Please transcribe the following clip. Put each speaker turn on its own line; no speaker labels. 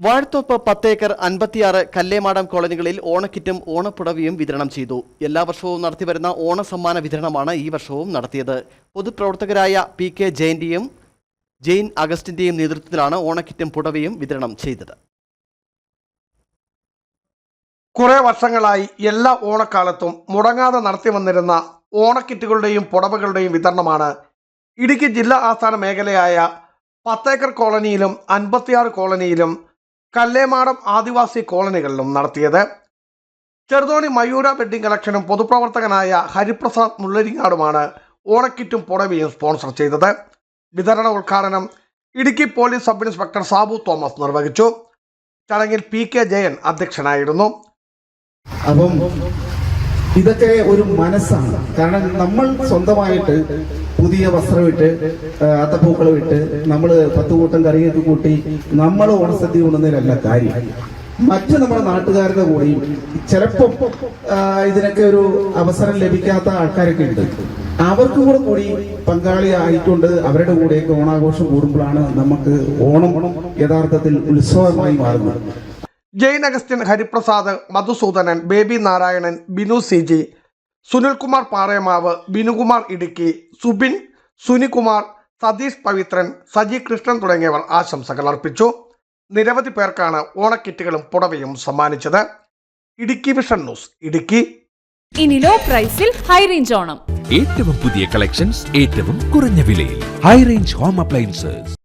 വാഴത്തോപ്പ് പത്തേക്കർ അൻപത്തിയാറ് കല്ലേമാടം കോളനികളിൽ ഓണക്കിറ്റും ഓണപ്പുടവയും വിതരണം ചെയ്തു. എല്ലാ വർഷവും നടത്തിവരുന്ന ഓണസമ്മാന വിതരണമാണ് ഈ വർഷവും നടത്തിയത്. പൊതുപ്രവർത്തകരായ പി കെ ജയന്റെയും ജെയിൻ അഗസ്റ്റിന്റെയും നേതൃത്വത്തിലാണ് ഓണക്കിറ്റും പുടവയും വിതരണം ചെയ്തത്.
കുറെ വർഷങ്ങളായി എല്ലാ ഓണക്കാലത്തും മുടങ്ങാതെ നടത്തി വന്നിരുന്ന ഓണക്കിറ്റുകളുടെയും പുടവകളുടെയും വിതരണമാണ് ഇടുക്കി ജില്ലാ ആസ്ഥാന മേഖലയായ പത്തേക്കർ കോളനിയിലും അൻപത്തിയാറ് കോളനിയിലും കല്ലേമാടം ആദിവാസി കോളനികളിലും നടത്തിയത്. ചെറുതോണി മയൂര വെഡ്ഡിംഗ് കളക്ഷനും പൊതുപ്രവർത്തകനായ ഹരിപ്രസാദ് മുള്ളരിങ്ങാടുമാണ് ഓണക്കിറ്റും പുടവയും സ്പോൺസർ ചെയ്തത്. വിതരണ ഉദ്ഘാടനം Idukki police sub inspector Sabu Thomas നിർവഹിച്ചു. ചടങ്ങിൽ പി കെ ജയൻ അധ്യക്ഷനായിരുന്നു.
അപ്പം ഇതൊക്കെ ഒരു മനസ്സാണ്. കാരണം നമ്മൾ സ്വന്തമായിട്ട് പുതിയ വസ്ത്രമിട്ട് ആ, അത്തപ്പൂക്കളം ഇട്ട് നമ്മൾ പത്ത് കൂട്ടം കറിയൊക്കെ കൂട്ടി നമ്മൾ ഓണസദ്യ കൊണ്ടുവന്നതിലല്ല കാര്യം. മറ്റ് നമ്മുടെ നാട്ടുകാരുടെ കൂടെയും ചിലപ്പം ഇതിനൊക്കെ ഒരു അവസരം ലഭിക്കാത്ത ആൾക്കാരൊക്കെ ഉണ്ട്. അവർക്ക് കൂടെ കൂടി പങ്കാളി ആയിക്കൊണ്ട് അവരുടെ കൂടെയൊക്കെ ഓണാഘോഷം കൂടുമ്പോഴാണ് നമുക്ക് ഓണം യഥാർത്ഥത്തിൽ ഉത്സവമായി മാറുന്നത്.
Jayan Augustine Hariprasad Madhusudanan Baby Narayanan Binu C G Sunilkumar Parayamavu Binukumar Idukki Subin Sunikumar Satheesh Pavithran Saji Krishnan തുടങ്ങിയവർ ആശംസകൾ അർപ്പിച്ചു. നിരവധി പേർക്കാണ് ഓണക്കിറ്റുകളും പുടവയും സമ്മാനിച്ചത്. Idukki vision news Idukki.
ഇനി ലോ പ്രൈസിൽ ഹൈ റേഞ്ച് ഓണം.
ഏറ്റവും പുതിയ കളക്ഷൻസ് ഏറ്റവും കുറഞ്ഞ വിലയിൽ. High range home appliances.